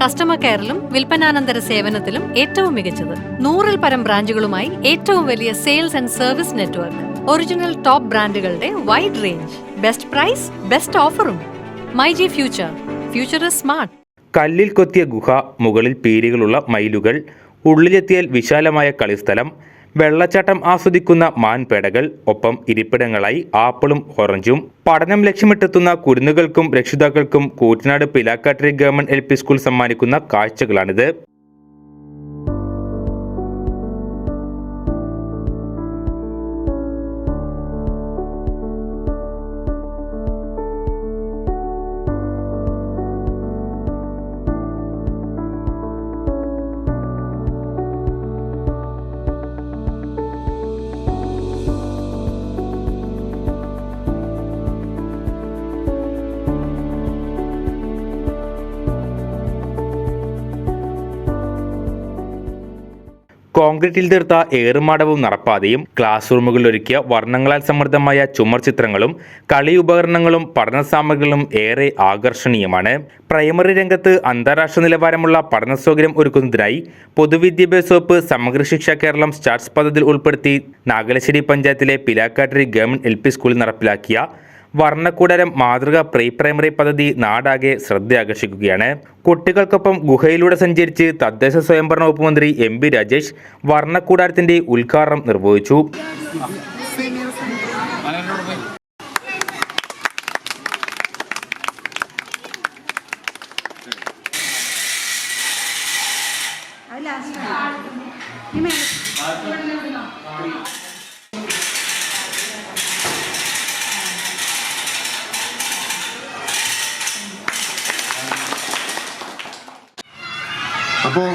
Customer കെയറിലും വിൽപ്പനാനന്തര സേവനത്തിലും ഏറ്റവും മികച്ചത്. നൂറിൽ പരം ബ്രാഞ്ചുകളുമായി ഏറ്റവും വലിയ sales and service network. Original top ബ്രാൻഡുകളുടെ wide range best price best ഓഫറും my G future. Future is smart. കല്ലിൽ കൊത്തിയ ഗുഹ മുകളിൽ പീലികളുള്ള മയിലുകൾ ഉള്ളിലെത്തിയാൽ വിശാലമായ കളിസ്ഥലം വെള്ളച്ചാട്ടം ആസ്വദിക്കുന്ന മാൻപേടകൾ ഒപ്പം ഇരിപ്പിടങ്ങളായി ആപ്പിളും ഓറഞ്ചും. പഠനം ലക്ഷ്യമിട്ടെത്തുന്ന കുരുന്നുകൾക്കും രക്ഷിതാക്കൾക്കും Koottanad Pilakkattiri government L school സമ്മാനിക്കുന്ന കാഴ്ചകളാണിത്. കോൺക്രീറ്റിൽ തീർത്ത ഏറുമാടവും നടപ്പാതയും ക്ലാസ് റൂമുകളിൽ ഒരുക്കിയ വർണങ്ങളാൽ സമൃദ്ധമായ ചുമർ ചിത്രങ്ങളും കളി ഉപകരണങ്ങളും പഠന സാമഗ്രികളും ഏറെ ആകർഷണീയമാണ്. പ്രൈമറി രംഗത്ത് അന്താരാഷ്ട്ര നിലവാരമുള്ള പഠന സൗകര്യം ഒരുക്കുന്നതിനായി പൊതുവിദ്യാഭ്യാസ വകുപ്പ് സമഗ്ര ശിക്ഷ കേരളം സ്റ്റാർട്സ് പദ്ധതിയിൽ ഉൾപ്പെടുത്തി നാഗലശ്ശേരി പഞ്ചായത്തിലെ പിലാക്കാട്ടിരി ഗവൺമെന്റ് എൽ സ്കൂളിൽ നടപ്പിലാക്കിയ വർണക്കൂടാരം മാതൃക പ്രീ പ്രൈമറി പദ്ധതി നാടാകെ ശ്രദ്ധയാകർഷിക്കുകയാണ്. കുട്ടികൾക്കൊപ്പം ഗുഹയിലൂടെ സഞ്ചരിച്ച് തദ്ദേശ സ്വയംഭരണ വകുപ്പ് മന്ത്രി എം പി രാജേഷ് വർണക്കൂടാരത്തിന്റെ ഉദ്ഘാടനം നിർവഹിച്ചു. ലാസ്റ്റ് അപ്പോൾ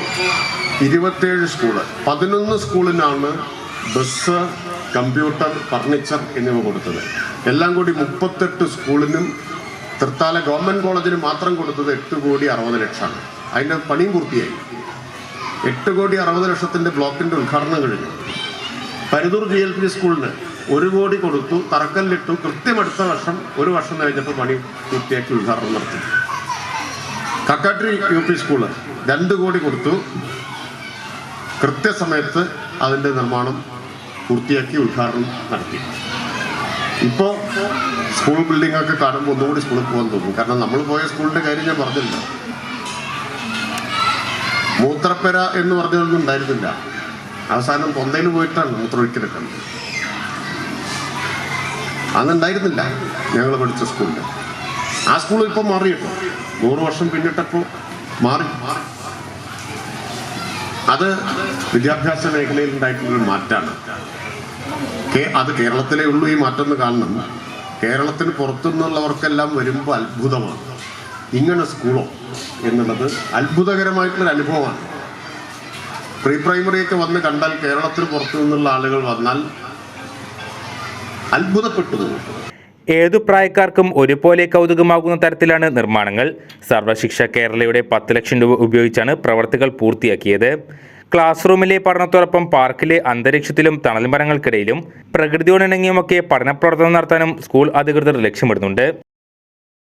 ഇരുപത്തേഴ് സ്കൂൾ. പതിനൊന്ന് സ്കൂളിനാണ് ബസ് കമ്പ്യൂട്ടർ ഫർണിച്ചർ എന്നിവ കൊടുത്തത്. എല്ലാം കൂടി മുപ്പത്തെട്ട് സ്കൂളിനും തൃത്താല ഗവൺമെന്റ് കോളേജിന് മാത്രം കൊടുത്തത് എട്ട് കോടി അറുപത് ലക്ഷമാണ്. അതിന്റെ പണിയും പൂർത്തിയായി. എട്ട് കോടി അറുപത് ലക്ഷത്തിന്റെ ബ്ലോക്കിന്റെ ഉദ്ഘാടനം കഴിഞ്ഞു. പരുതൂർ ജി എൽ പി സ്കൂളിന് ഒരു കോടി കൊടുത്തു തറക്കല്ലിട്ടു. കൃത്യം അടുത്ത വർഷം ഒരു വർഷം കഴിഞ്ഞപ്പോൾ പണി പൂർത്തിയാക്കി ഉദ്ഘാടനം നടത്തി. Kakkatti U P school. രണ്ട് കോടി കൊടുത്തു. കൃത്യസമയത്ത് അതിന്റെ നിർമ്മാണം പൂർത്തിയാക്കി ഉദ്ഘാടനം നടത്തി. ഇപ്പോൾ സ്കൂൾ ബിൽഡിങ്ങൊക്കെ കാണുമ്പോൾ ഒന്നുകൂടി സ്കൂളിൽ പോകാൻ തോന്നും. കാരണം നമ്മൾ പോയ സ്കൂളിന്റെ കാര്യം ഞാൻ പറഞ്ഞില്ല. മൂത്രപ്പെര എന്ന് പറഞ്ഞതൊന്നും ഉണ്ടായിരുന്നില്ല. അവസാനം കൊന്തയിൽ പോയിട്ടാണ് മൂത്രമൊഴിക്കലൊക്കെ അന്നുണ്ടായിരുന്നില്ല ഞങ്ങൾ പഠിച്ച സ്കൂളിൽ ആ സ്കൂൾ ഇപ്പോൾ മാറിയിട്ടു? നൂറ് വർഷം പിന്നിട്ടപ്പോൾ മാറി മാറി. അത് വിദ്യാഭ്യാസ മേഖലയിൽ ഉണ്ടായിട്ടുള്ളൊരു മാറ്റാണ്. കേ- അത് കേരളത്തിലേ ഉള്ളൂ ഈ മാറ്റം എന്ന് കാണണം കേരളത്തിന് പുറത്തുനിന്നുള്ളവർക്കെല്ലാം വരുമ്പോൾ അത്ഭുതമാണ്. ഇങ്ങനെ സ്കൂളോ എന്നുള്ളത് അത്ഭുതകരമായിട്ടുള്ളൊരു അനുഭവമാണ്. പ്രീ പ്രൈമറിയൊക്കെ വന്ന് കണ്ടാൽ കേരളത്തിന് പുറത്തു നിന്നുള്ള ആളുകൾ വന്നാൽ അത്ഭുതപ്പെട്ടു ഏതു പ്രായക്കാർക്കും ഒരുപോലെ കൗതുകമാകുന്ന തരത്തിലാണ് നിർമ്മാണങ്ങൾ. സർവശിക്ഷ കേരളയുടെ പത്ത് ലക്ഷം രൂപ ഉപയോഗിച്ചാണ് പ്രവർത്തികൾ പൂർത്തിയാക്കിയത്. ക്ലാസ് റൂമിലെ പഠനത്തോടൊപ്പം പാർക്കിലെ അന്തരീക്ഷത്തിലും തണൽ മരങ്ങൾക്കിടയിലും പ്രകൃതിയോടിണങ്ങിയുമൊക്കെ പഠന പ്രവർത്തനം നടത്താനും സ്കൂൾ അധികൃതർ ലക്ഷ്യമിടുന്നുണ്ട്.